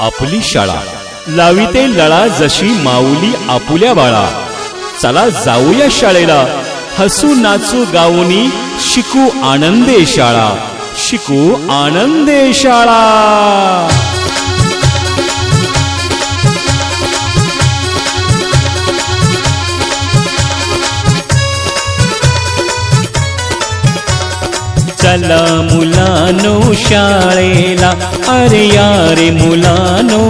आपली शाळा. लाविते लळा जशी माऊली आपुल्या बाळा. चला जाऊया शाळेला. हसू नाचू गाऊनी शिकू आनंदे शाळा. शिकू आनंदे शाळा. चला मुलानो शाळेला. अरे यारे मुला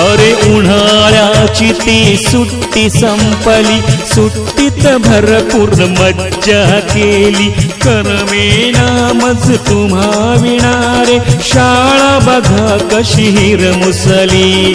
अरे उन्हाळ्याची ती सुट्टी संपली. सुट्टीत भरपूर मज्जा केली. करमेना मज तुम्हा विणारे. शाळा बघा कशी हिर मुसली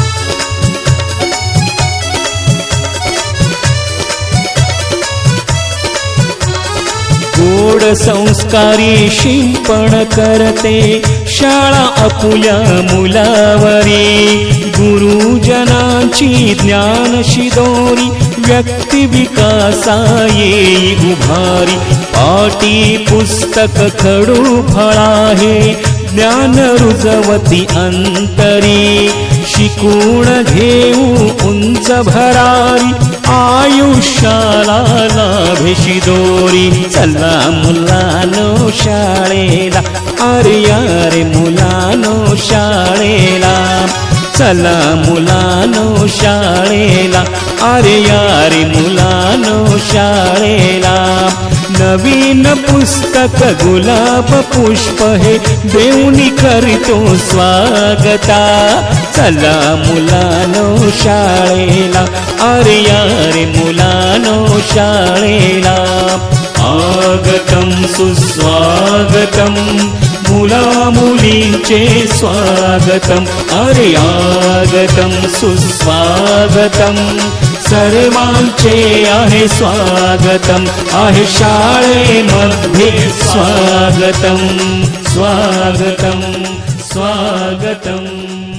गोड संस्कारी शिंपण करते. शाळा आपुल्या मुलावरी. गुरुजनांची ज्ञान शिदोरी. व्यक्ती विकासा येई उभारी. पाटी पुस्तक खडू फळाहे. ज्ञान रुजवती अंतरी. शिकून घेऊ उंच भरारी. आयुष्याला लाभेशी दोरी चला मुलानो शाळेला. अरे यारे मुलानो शाळेला. चला मुलानो शाळेला. अरे यारे मुलानो शाळेला. नवीन पुस्तक गुलाब पुष्प हे देऊनी करीतो स्वागता. चला मुलानो शाळेला अरे यारे मुलानो शाळेला. आगतं सुस्वागतं मुला मुलींचे स्वागतम. अरे आगतं सुस्वागतम् सर्वांचे आहे स्वागतम आहे शाळेमध्ये स्वागतम स्वागतम स्वागतम.